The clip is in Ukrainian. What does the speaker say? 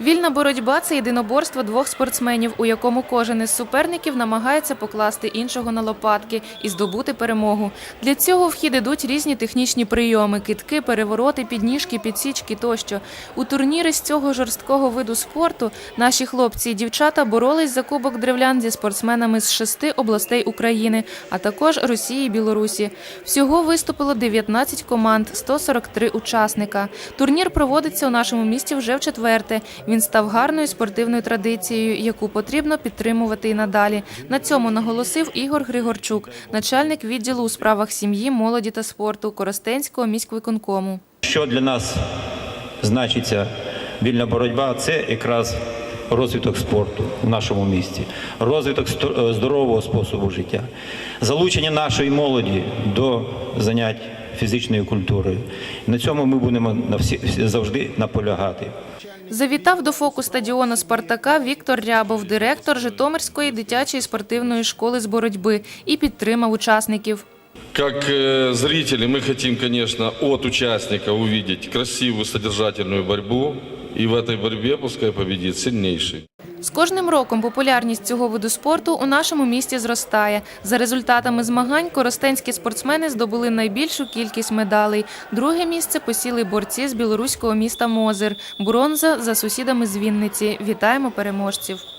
Вільна боротьба це єдиноборство двох спортсменів, у якому кожен із суперників намагається покласти іншого на лопатки і здобути перемогу. Для цього в хід ідуть різні технічні прийоми: китки, перевороти, підніжки, підсічки тощо. У турніри з цього жорсткого виду спорту наші хлопці і дівчата боролись за кубок древлян зі спортсменами з шести областей України, а також Росії і Білорусі. Всього виступило 19 команд, 143 учасника. Турнір проводиться у нашому місті вже в четверте. Він став гарною спортивною традицією, яку потрібно підтримувати і надалі. На цьому наголосив Ігор Григорчук, начальник відділу у справах сім'ї, молоді та спорту Коростенського міськвиконкому. Що для нас значиться вільна боротьба, це якраз розвиток спорту в нашому місті, розвиток е, здорового способу життя, залучення нашої молоді до занять фізичною культурою. На цьому ми будемо на всі, всі- завжди наполягати. Завітав до фоку стадіону Спартака Віктор Рябов, директор Житомирської дитячої спортивної школи з боротьби, і підтримав учасників. Как э, зрители мы хотим, конечно, от участника увидеть красивую содержательную борьбу. И в этой борьбе пускай победит сильнейший. З кожним роком популярність цього виду спорту у нашому місті зростає. За результатами змагань коростенські спортсмени здобули найбільшу кількість медалей. Друге місце посіли борці з білоруського міста Мозир. Бронза за сусідами з Вінниці. Вітаємо переможців.